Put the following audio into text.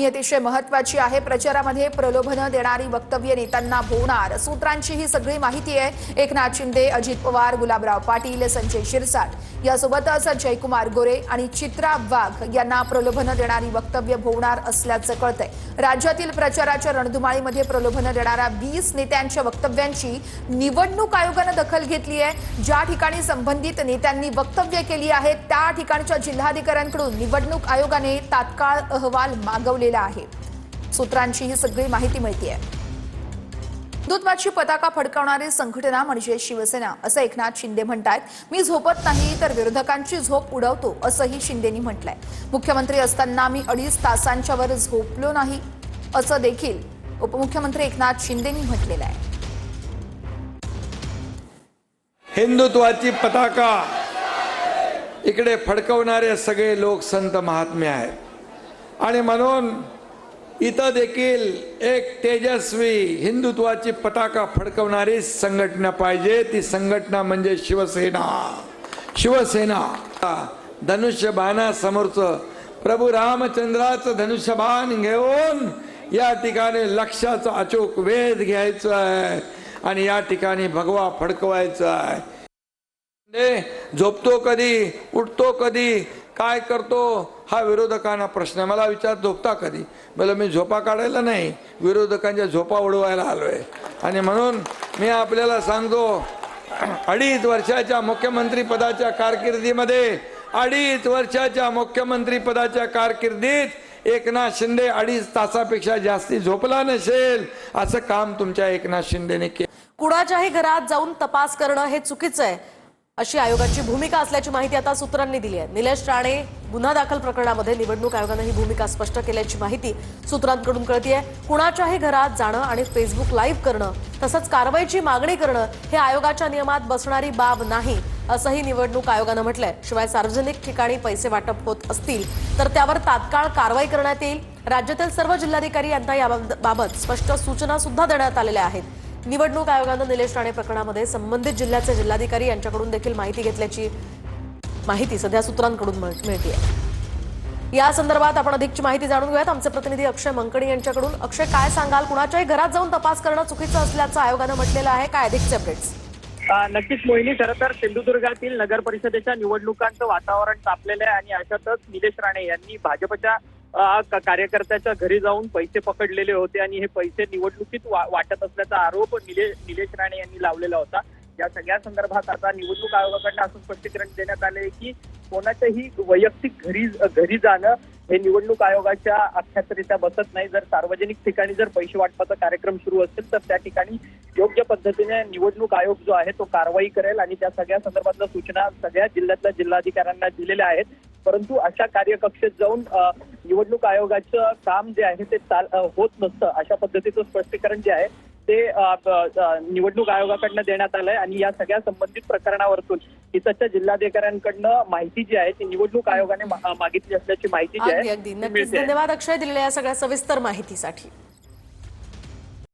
ही अतिशय महत्वाची आहे. प्रचारामध्ये प्रलोभनं देणारी वक्तव्य नेत्यांना भोवणार. सूत्रांची ही सगळी माहिती आहे. एकनाथ शिंदे अजित पवार गुलाबराव पाटील संजय शिरसाट. यासोबतच जयकुमार गोरे आणि चित्रा वाघ यांना प्रलोभनं देणारी वक्तव्य भोवणार असल्याचं कळतंय. राज्यातील प्रचाराच्या रणधुमाळीमध्ये प्रलोभनं देणाऱ्या वीस नेत्यांच्या वक्तव्यांची निवडणूक आयोगानं दखल घेतली आहे. ज्या ठिकाणी संबंधित नेत्यांनी वक्तव्य केली आहेत त्या ठिकाणच्या जिल्हाधिकाऱ्यांकडून निवडणूक आयोगाने तात्काळ अहवाल मागवले केलेला आहे. सूत्रांची ही सगळी माहिती मिळतीये. हिंदुत्वाची पताका फडकावणारी संघटना म्हणजे शिवसेना असं एकनाथ शिंदे म्हणतायत. मी झोपत नाही तर विरोधकांची झोप उडवतो असंही शिंदेनी म्हटलंय. मुख्यमंत्री असताना मी अडीच तासांच्या वर झोपलो नाही असं देखील उपमुख्यमंत्री एकनाथ शिंदेनी म्हटलेलं आहे. हिंदुत्वाची पताका इकडे फडकवणारे सगळे लोक संत महात्मे आहेत. आणि म्हणून इथं देखील एक तेजस्वी हिंदुत्वाची पताका फडकवणारी संघटना पाहिजे. ती संघटना म्हणजे शिवसेना. शिवसेना. धनुष्यबाणा समोरचं प्रभू रामचंद्राचं धनुष्यबाण घेऊन या ठिकाणी लक्षाचा अचूक वेध घ्यायचा आहे आणि या ठिकाणी भगवा फडकवायचा आहे झोपतो कधी उठतो कधी काय करतो? हा विरोधकांना प्रश्न मला विचार झोपता कधी? मला मी झोपा काढायला नाही. विरोधकांच्या झोपा उडवायला आलोय. आणि म्हणून मी आपल्याला सांगतो अडीच वर्षाच्या मुख्यमंत्रीपदाच्या कारकिर्दीमध्ये अडीच वर्षाच्या मुख्यमंत्रीपदाच्या कारकिर्दीत एकनाथ शिंदे अडीच तासापेक्षा जास्ती झोपला नसेल. असं काम तुमच्या एकनाथ शिंदेने केलं कुणाच्याही घरात जाऊन तपास करणं हे चुकीचं आहे. अशी आयोगाची भूमिका असल्याची माहिती आता सूत्रांनी दिली आहे. निलेश राणे गुन्हा दाखल प्रकरणामध्ये निवडणूक आयोगानं ही भूमिका स्पष्ट केल्याची माहिती सूत्रांकडून कळतीय. कुणाच्याही घरात जाणं आणि फेसबुक लाईव्ह करणं तसंच कारवाईची मागणी करणं हे आयोगाच्या नियमात बसणारी बाब नाही असंही निवडणूक आयोगानं म्हटलंय. शिवाय सार्वजनिक ठिकाणी पैसे वाटप होत असतील तर त्यावर तात्काळ कारवाई करण्यात येईल. राज्यातील सर्व जिल्हाधिकारी यांना याबाबत स्पष्ट सूचना सुद्धा देण्यात आलेल्या आहेत. निवडणूक आयोगानं निलेश राणे प्रकरणामध्ये संबंधित जिल्ह्याचे जिल्हाधिकारी यांच्याकडून देखील माहिती घेतल्याची माहिती सध्या सूत्रांकडून मिळते या संदर्भात आपण अधिकची माहिती जाणून घेऊयात. आमचे प्रतिनिधी अक्षय मंकणी यांच्याकडून. अक्षय काय सांगाल? कुणाच्याही घरात जाऊन तपास करणं चुकीचं असल्याचं आयोगानं म्हटलेलं आहे. काय अधिकचे अपडेट्स नक्कीच मोहिनी. खरं तर सिंधुदुर्गातील नगर परिषदेच्या निवडणुकांचं वातावरण तापलेलं आहे आणि अशातच निलेश राणे यांनी भाजपच्या कार्यकर्त्याच्या घरी जाऊन पैसे पकडलेले होते आणि हे पैसे निवडणुकीत वाटत असल्याचा आरोप निलेश निलेश राणे यांनी लावलेला होता. या सगळ्या संदर्भात आता निवडणूक आयोगाकडनं असं स्पष्टीकरण देण्यात आलंय की कोणाच्याही वैयक्तिक घरी घरी जाणं हे निवडणूक आयोगाच्या अख्यातरित्या बसत नाही. जर सार्वजनिक ठिकाणी जर पैसे वाटपाचा कार्यक्रम सुरू असेल तर त्या ठिकाणी योग्य पद्धतीने निवडणूक आयोग जो आहे तो कारवाई करेल आणि त्या सगळ्या संदर्भातल्या सूचना सगळ्या जिल्ह्यातल्या जिल्हाधिकाऱ्यांना दिलेल्या आहेत. परंतु अशा कार्यकक्षेत जाऊन निवडणूक आयोगाचं काम जे आहे ते चाल होत नसतं अशा पद्धतीचं स्पष्टीकरण जे आहे ते निवडणूक आयोगाकडनं देण्यात आलंय आणि या सगळ्या संबंधित प्रकरणावरतून तिथच्या जिल्हाधिकाऱ्यांकडनं माहिती जी आहे ती निवडणूक आयोगाने मागितली असल्याची माहिती जी आहे धन्यवाद अक्षय दिलेल्या या सगळ्या सविस्तर माहितीसाठी.